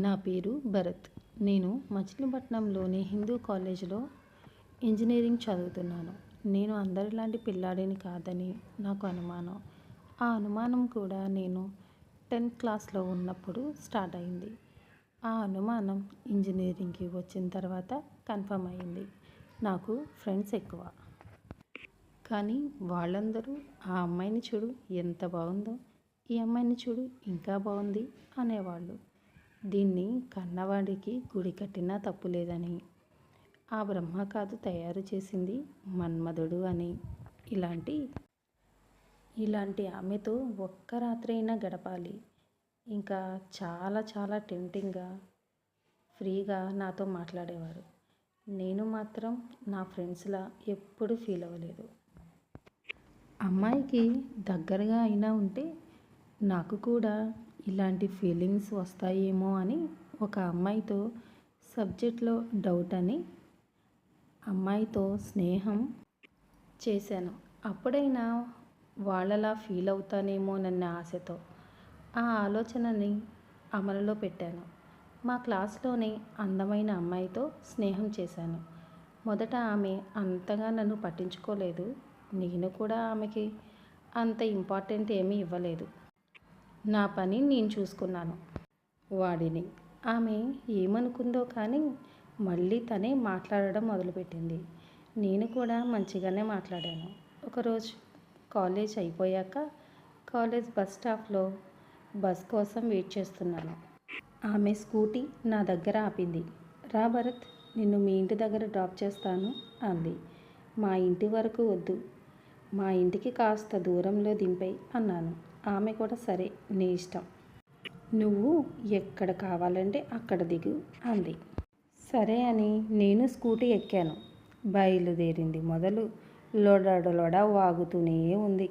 నా పేరు భరత్. నేను మచిలీపట్నంలోని హిందూ కాలేజీలో ఇంజనీరింగ్ చదువుతున్నాను. నేను అందరిలాంటి పిల్లాడిని కాదని నాకు అనుమానం. ఆ అనుమానం కూడా నేను టెన్త్ క్లాస్లో ఉన్నప్పుడు స్టార్ట్ అయింది. ఆ అనుమానం ఇంజనీరింగ్కి వచ్చిన తర్వాత కన్ఫర్మ్ అయింది. నాకు ఫ్రెండ్స్ ఎక్కువ. కానీ వాళ్ళందరూ ఆ అమ్మాయిని చూడు ఎంత బాగుందో. ఈ అమ్మాయిని చూడు ఇంకా బాగుంది అనేవాళ్ళు. దీన్ని కన్నవాడికి గుడి కట్టినా తప్పులేదని. ఆ బ్రహ్మకాదు తయారు చేసింది మన్మధుడు అని. ఇలాంటి ఇలాంటి ఆమెతో ఒక్క రాత్రి అయినా గడపాలి. ఇంకా చాలా చాలా టెంప్టింగ్గా ఫ్రీగా నాతో మాట్లాడేవారు. నేను మాత్రం నా ఫ్రెండ్స్లా ఎప్పుడు ఫీల్ అవ్వలేదు. అమ్మాయికి దగ్గరగా అయినా ఉంటే నాకు కూడా ఇలాంటి ఫీలింగ్స్ వస్తాయేమో అని ఒక అమ్మాయితో సబ్జెక్ట్లో డౌట్ అని అమ్మాయితో స్నేహం చేశాను. అప్పుడైనా వాళ్ళలా ఫీల్ అవుతానేమోనన్న ఆశతో ఆ ఆలోచనని అమలులో పెట్టాను. మా క్లాస్లోనే అందమైన అమ్మాయితో స్నేహం చేశాను. మొదట ఆమె అంతగా నన్ను పట్టించుకోలేదు. నేను కూడా ఆమెకి అంత ఇంపార్టెంట్ ఏమీ ఇవ్వలేదు. నా పని నేను చూసుకున్నాను. వాడిని. ఆమె ఏమనుకుందో కానీ మళ్ళీ తనే మాట్లాడడం మొదలుపెట్టింది. నేను కూడా మంచిగానే మాట్లాడాను. ఒకరోజు కాలేజ్ అయిపోయాక కాలేజ్ బస్ స్టాప్లో బస్ కోసం వెయిట్ చేస్తున్నాను. ఆమె స్కూటీ నా దగ్గర ఆపింది. రా భరత్ నిన్ను మీ ఇంటి దగ్గర డ్రాప్ చేస్తాను అంది. మా ఇంటి వరకు వద్దు. మా ఇంటికి కాస్త దూరంలో దింపై అన్నాను. ఆమె కూడా సరే నీ ఇష్టం. నువ్వు ఎక్కడ కావాలంటే అక్కడ దిగు అంది. సరే అని నేను స్కూటీ ఎక్కాను. బయలుదేరింది మొదలు లొడలొడ వాగుతూనే ఉంది.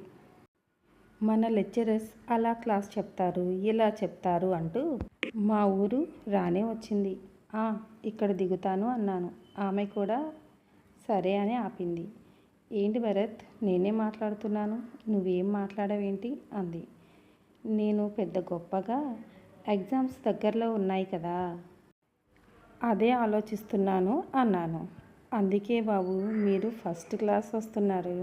మన లెక్చరర్స్ అలా క్లాస్ చెప్తారు ఇలా చెప్తారు అంటూ మా ఊరు రానే వచ్చింది. "ఆ, ఇక్కడ దిగుతాను అన్నాను. ఆమె కూడా సరే అని ఆపింది. ఏంటి భరత్ నేనే మాట్లాడుతున్నాను నువ్వేం మాట్లాడవేంటి? అంది. నేను పెద్ద గొప్పగా ఎగ్జామ్స్ దగ్గరలో ఉన్నాయి కదా. అదే ఆలోచిస్తున్నాను అన్నాను. అందుకే బాబు మీరు ఫస్ట్ క్లాస్ వస్తున్నారు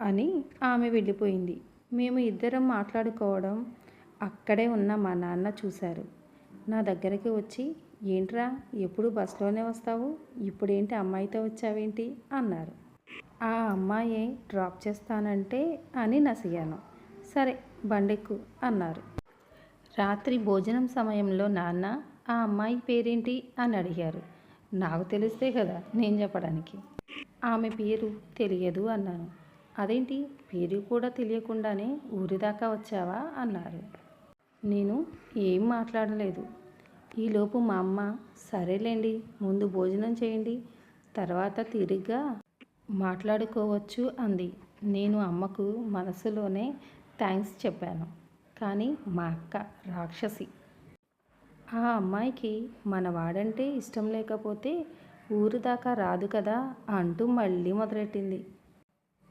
అని ఆమె వెళ్ళిపోయింది. మేము ఇద్దరం మాట్లాడుకోవడం అక్కడే ఉన్న మా నాన్న చూశారు. నా దగ్గరికి వచ్చి ఏంట్రా ఎప్పుడు బస్సులోనే వస్తావు? ఇప్పుడేంటి అమ్మాయితో వచ్చావేంటి? అన్నారు. ఆ అమ్మాయి డ్రాప్ చేస్తానంటే అని నసిగాను. సరే బండెక్కు అన్నారు. రాత్రి భోజనం సమయంలో నాన్న ఆ అమ్మాయి పేరేంటి అని అడిగారు. నాకు తెలిస్తే కదా నేను చెప్పడానికి. ఆమె పేరు తెలియదు అన్నాను. అదేంటి? పేరు కూడా తెలియకుండానే ఊరి దాకా వచ్చావా? అన్నారు. నేను ఏం మాట్లాడలేదు. ఈలోపు మా అమ్మ సరేలేండి ముందు భోజనం చేయండి తర్వాత తిరిగ్గా మాట్లాడుకోవచ్చు అంది. నేను అమ్మకు మనసులోనే థ్యాంక్స్ చెప్పాను. కానీ మా అక్క రాక్షసి. ఆ అమ్మాయికి మన వాడంటే ఇష్టం లేకపోతే ఊరు దాకా రాదు కదా అంటూ మళ్ళీ మొదలెట్టింది.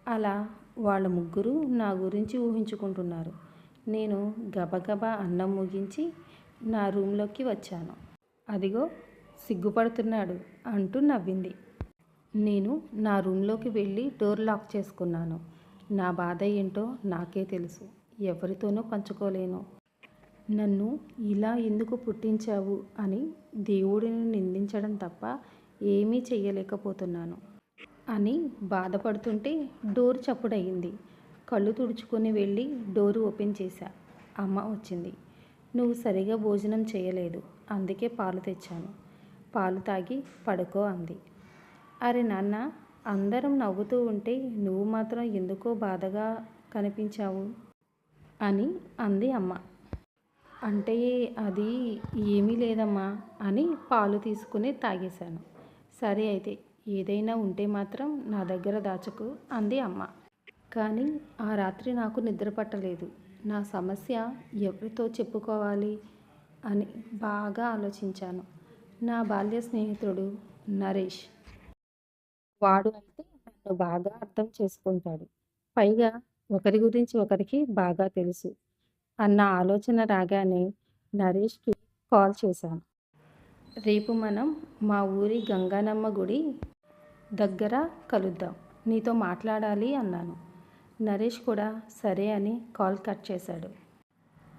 అలా వాళ్ళ ముగ్గురు నా గురించి ఊహించుకుంటున్నారు. నేను గబగబా అన్నం ముగించి నా రూమ్లోకి వచ్చాను. అదిగో సిగ్గుపడుతున్నాడు అంటూ నవ్వింది. నేను నా రూమ్లోకి వెళ్ళి డోర్ లాక్ చేసుకున్నాను. నా బాధ ఏంటో నాకే తెలుసు. ఎవరితోనూ పంచుకోలేను. నన్ను ఇలా ఎందుకు పుట్టించావు అని దేవుడిని నిందించడం తప్ప ఏమీ చేయలేకపోతున్నాను అని బాధపడుతుంటే డోర్ చప్పుడయింది. కళ్ళు తుడుచుకొని వెళ్ళి డోరు ఓపెన్ చేశా. అమ్మ వచ్చింది. నువ్వు సరిగా భోజనం చేయలేదు. అందుకే పాలు తెచ్చాను. పాలు తాగి పడుకో అంది. అరే నాన్న అందరం నవ్వుతూ ఉంటే నువ్వు మాత్రం ఎందుకో బాధగా కనిపించావు? అని అంది అమ్మ. అంటే అది ఏమీ లేదమ్మా అని పాలు తీసుకుని తాగేశాను. సరే అయితే ఏదైనా ఉంటే మాత్రం నా దగ్గర దాచకు అంది అమ్మ. కానీ ఆ రాత్రి నాకు నిద్ర పట్టలేదు. నా సమస్య ఎవరితో చెప్పుకోవాలి అని బాగా ఆలోచించాను. నా బాల్య స్నేహితుడు నరేష్. వాడు అయితే నన్ను బాగా అర్థం చేసుకుంటాడు. పైగా ఒకరి గురించి ఒకరికి బాగా తెలుసు. అన్న ఆలోచన రాగానే నరేష్కి కాల్ చేశాను. రేపు మనం మా ఊరి గంగానమ్మ గుడి దగ్గర కలుద్దాం. నీతో మాట్లాడాలి అన్నాను. నరేష్ కూడా సరే అని కాల్ కట్ చేశాడు.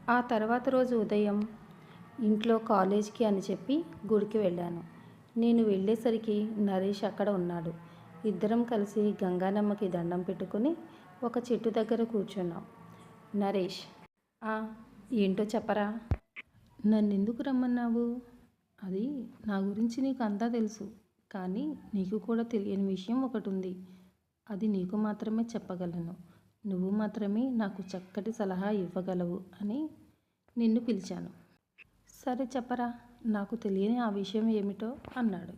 ఆ తర్వాత రోజు ఉదయం ఇంట్లో కాలేజ్కి అని చెప్పి గుడికి వెళ్ళాను. నేను వెళ్ళేసరికి నరేష్ అక్కడ ఉన్నాడు. ఇద్దరం కలిసి గంగానమ్మకి దండం పెట్టుకుని ఒక చెట్టు దగ్గర కూర్చున్నాం. నరేష్ ఏంటో చెప్పరా? నన్ను ఎందుకు రమ్మన్నావు? అది నా గురించి నీకు అంతా తెలుసు కానీ నీకు కూడా తెలియని విషయం ఒకటి ఉంది అది నీకు మాత్రమే చెప్పగలను. నువ్వు మాత్రమే నాకు చక్కటి సలహా ఇవ్వగలవు అని నిన్ను పిలిచాను. సరే చెప్పరా నాకు తెలియని ఆ విషయం ఏమిటో అన్నాడు.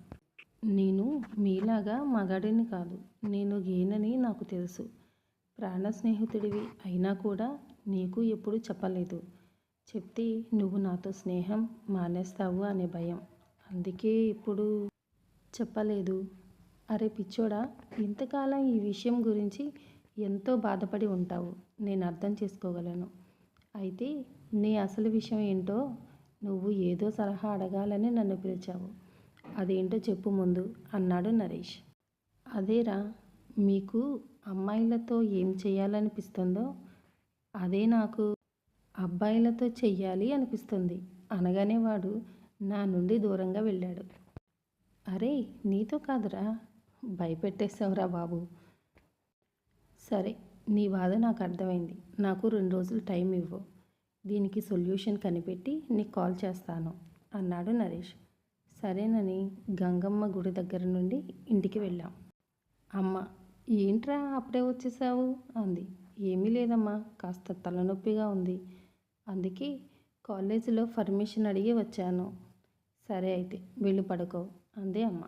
నేను మీలాగా మగాడిని కాదు. నేను గేనని నాకు తెలుసు. ప్రాణ స్నేహితుడివి అయినా కూడా నీకు ఎప్పుడు చెప్పలేదు. చెప్తే నువ్వు నాతో స్నేహం మానేస్తావు అనే భయం. అందుకే ఇప్పుడు చెప్పలేదు. అరే పిచ్చోడా ఇంతకాలం ఈ విషయం గురించి ఎంతో బాధపడి ఉంటావు. నేను అర్థం చేసుకోగలను. అయితే నీ అసలు విషయం ఏంటో నువ్వు ఏదో సలహా అడగాలని నన్ను పిలిచావు. అదేంటో చెప్పు ముందు అన్నాడు నరేష్. అదేరా మీకు అమ్మాయిలతో ఏం చేయాలనిపిస్తుందో అదే నాకు అబ్బాయిలతో చెయ్యాలి అనిపిస్తుంది అనగానే వాడు నా నుండి దూరంగా వెళ్ళాడు. అరే నీతో కాదురా భయపెట్టేసావురా బాబు. సరే నీ బాధ నాకు అర్థమైంది. నాకు రెండు రోజులు టైం ఇవ్వు. దీనికి సొల్యూషన్ కనిపెట్టి నీకు కాల్ చేస్తాను అన్నాడు నరేష్. సరేనని గంగమ్మ గుడి దగ్గర నుండి ఇంటికి వెళ్ళాం. అమ్మ ఏంట్రా అప్పుడే వచ్చేసావు? అంది. ఏమీ లేదమ్మా కాస్త తలనొప్పిగా ఉంది. అందుకే కాలేజీలో పర్మిషన్ అడిగి వచ్చాను. సరే అయితే వెళ్ళి పడుకో అందే అమ్మ.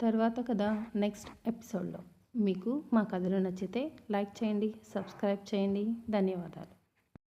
తర్వాత కదా నెక్స్ట్ ఎపిసోడ్లో. మీకు మా కథలు నచ్చితే లైక్ చేయండి సబ్స్క్రైబ్ చేయండి. ధన్యవాదాలు.